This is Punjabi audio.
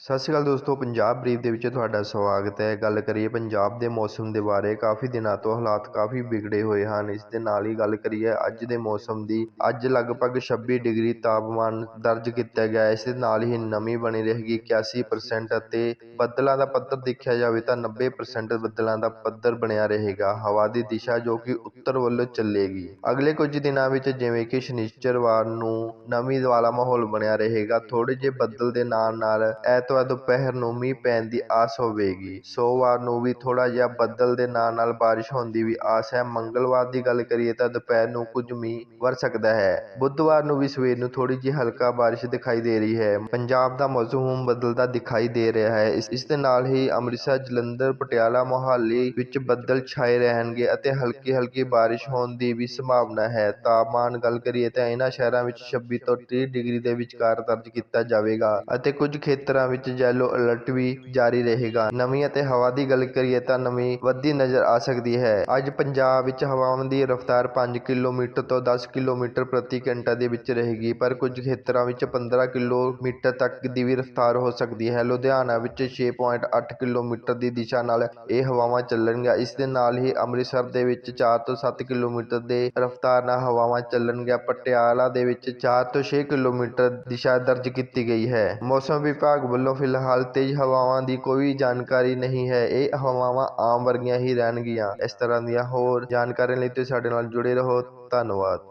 ਸਤਿ ਸ਼੍ਰੀ ਅਕਾਲ ਦੋਸਤੋ, ਪੰਜਾਬ ਬਰੀਫ ਦੇ ਵਿੱਚ ਤੁਹਾਡਾ ਸਵਾਗਤ ਹੈ। ਗੱਲ ਕਰੀਏ ਪੰਜਾਬ ਦੇ ਮੌਸਮ ਦੇ ਬਾਰੇ, ਕਾਫੀ ਦਿਨਾਂ ਤੋਂ ਹਾਲਾਤ ਕਾਫੀ ਵਿਗੜੇ ਹੋਏ ਹਨ। ਇਸ ਦੇ ਨਾਲ ਹੀ ਗੱਲ ਕਰੀਏ ਅੱਜ ਦੇ ਮੌਸਮ ਦੀ, ਅੱਜ ਲਗਭਗ 26 ਡਿਗਰੀ ਤਾਪਮਾਨ ਦਰਜ ਕੀਤਾ ਗਿਆ ਇਸ ਦੇ ਨਾਲ ਹੀ ਨਮੀ ਬਣੀ ਰਹੇਗੀ 81% ਅਤੇ ਬੱਦਲਾਂ ਦਾ ਪੱਧਰ ਦੇਖਿਆ ਜਾਵੇ ਤਾਂ 90% ਬੱਦਲਾਂ ਦਾ ਪੱਧਰ ਬਣਿਆ ਰਹੇਗਾ, ਹਵਾ ਦੀ ਦਿਸ਼ਾ ਜੋ ਕਿ ਉੱਤਰ ਵੱਲੋਂ ਚੱਲੇਗੀ। ਅਗਲੇ ਕੁਝ ਦਿਨਾਂ ਵਿੱਚ ਜਿਵੇਂ ਕਿ ਸ਼ਨੀਚਰਵਾਰ ਨੂੰ ਨਮੀ ਵਾਲਾ ਮਾਹੌਲ ਬਣਿਆ ਰਹੇਗਾ। ਥੋੜੇ ਜਿਹੇ ਬੱਦਲ ਦੇ ਨਾਲ ਨਾਲ ਐਤਵਾਰ ਦੁਪਹਿਰ ਨੂੰ ਮੀਂਹ ਪੈਣ ਦੀ ਆਸ ਹੋਵੇਗੀ। ਸੋਮਵਾਰ ਨੂੰ ਵੀ ਥੋੜਾ ਜਿਹਾ ਬੱਦਲ ਦੇ ਨਾਲ ਨਾਲ ਬਾਰਿਸ਼ ਹੋਣ ਦੀ ਵੀ ਆਸ ਹੈ। ਮੰਗਲਵਾਰ ਦੀ ਗੱਲ ਕਰੀਏ ਤਾਂ ਦੁਪਹਿਰ ਨੂੰ ਕੁਝ ਮੀਂਹ ਵਰ ਸਕਦਾ ਹੈ। ਬੁੱਧਵਾਰ ਨੂੰ ਵੀ ਸਵੇਰ ਨੂੰ ਥੋੜੀ ਜਿਹੀ ਹਲਕਾ ਬਾਰਿਸ਼ ਦਿਖਾਈ ਦੇ ਰਹੀ ਹੈ। ਪੰਜਾਬ ਦਾ ਮੌਸਮ ਬਦਲਦਾ ਦਿਖਾਈ ਦੇ ਰਿਹਾ ਹੈ। ਇਸ ਦੇ ਨਾਲ ਹੀ ਅੰਮ੍ਰਿਤਸਰ, ਜਲੰਧਰ, ਪਟਿਆਲਾ ਮੋਹਾਲੀ ਵਿੱਚ ਬੱਦਲ ਛਾਏ ਰਹਿਣਗੇ ਅਤੇ ਹਲਕੀ ਹਲਕੀ ਬਾਰਿਸ਼ ਹੋਣ ਦੀ ਵੀ ਸੰਭਾਵਨਾ ਹੈ। ਤਾਪਮਾਨ ਗੱਲ ਕਰੀਏ ਤਾਂ ਇਹਨਾਂ ਸ਼ਹਿਰਾਂ ਵਿੱਚ 26 ਤੋਂ 30 ਡਿਗਰੀ ਦੇ ਵਿਚਕਾਰ ਦਰਜ ਕੀਤਾ ਜਾਵੇਗਾ ਅਤੇ ਕੁਝ ਖੇਤਰਾਂ ਵਿੱਚ ਯੈਲੋ ਅਲਰਟ ਵੀ ਜਾਰੀ ਰਹੇਗਾ। ਨਮੀ ਅਤੇ ਹਵਾ ਦੀ ਗੱਲ ਕਰੀਏ ਤਾਂ ਨਮੀ ਵੱਧਦੀ ਨਜ਼ਰ ਆ ਸਕਦੀ ਹੈ। ਅੱਜ ਪੰਜਾਬ ਵਿੱਚ ਹਵਾਵਾਂ ਦੀ ਰਫ਼ਤਾਰ 5 ਕਿਲੋਮੀਟਰ ਤੋਂ 10 ਕਿਲੋਮੀਟਰ ਪ੍ਰਤੀ ਘੰਟਾ ਦੇ ਵਿੱਚ ਰਹੇਗੀ, ਪਰ ਕੁਝ ਖੇਤਰਾਂ ਵਿੱਚ 15 ਕਿਲੋਮੀਟਰ ਤੱਕ ਦੀ ਵੀ ਰਫ਼ਤਾਰ ਹੋ ਸਕਦੀ ਹੈ। ਲੁਧਿਆਣਾ ਵਿੱਚ 6.8 ਕਿਲੋਮੀਟਰ ਦੀ ਦਿਸ਼ਾ ਨਾਲ ਇਹ ਹਵਾਵਾਂ ਚੱਲਣਗੀਆਂ। ਇਸ ਦੇ ਨਾਲ ਹੀ ਅੰਮ੍ਰਿਤਸਰ ਦੇ ਵਿੱਚ 4 ਤੋਂ 7 ਕਿਲੋਮੀਟਰ ਦੇ ਰਫ਼ਤਾਰ ਨਾਲ ਹਵਾਵਾਂ ਚੱਲਣਗੀਆਂ। ਪਟਿਆਲਾ ਦੇ ਵਿੱਚ 4 ਤੋਂ 6 ਕਿਲੋਮੀਟਰ ਦਿਸ਼ਾ ਦਰਜ ਕੀਤੀ ਗਈ ਹੈ। ਮੌਸਮ ਵਿਭਾਗ ਵੱਲੋਂ ਫਿਲਹਾਲ ਤੇਜ਼ ਹਵਾਵਾਂ ਦੀ ਕੋਈ ਜਾਣਕਾਰੀ ਨਹੀਂ ਹੈ। ਇਹ ਹਵਾਵਾਂ ਆਮ ਵਰਗੀਆਂ ਹੀ ਰਹਿਣਗੀਆਂ। ਇਸ ਤਰ੍ਹਾਂ ਦੀਆਂ ਹੋਰ ਜਾਣਕਾਰੀਆਂ ਲਈ ਤੁਸੀਂ ਸਾਡੇ ਨਾਲ ਜੁੜੇ ਰਹੋ। ਧੰਨਵਾਦ।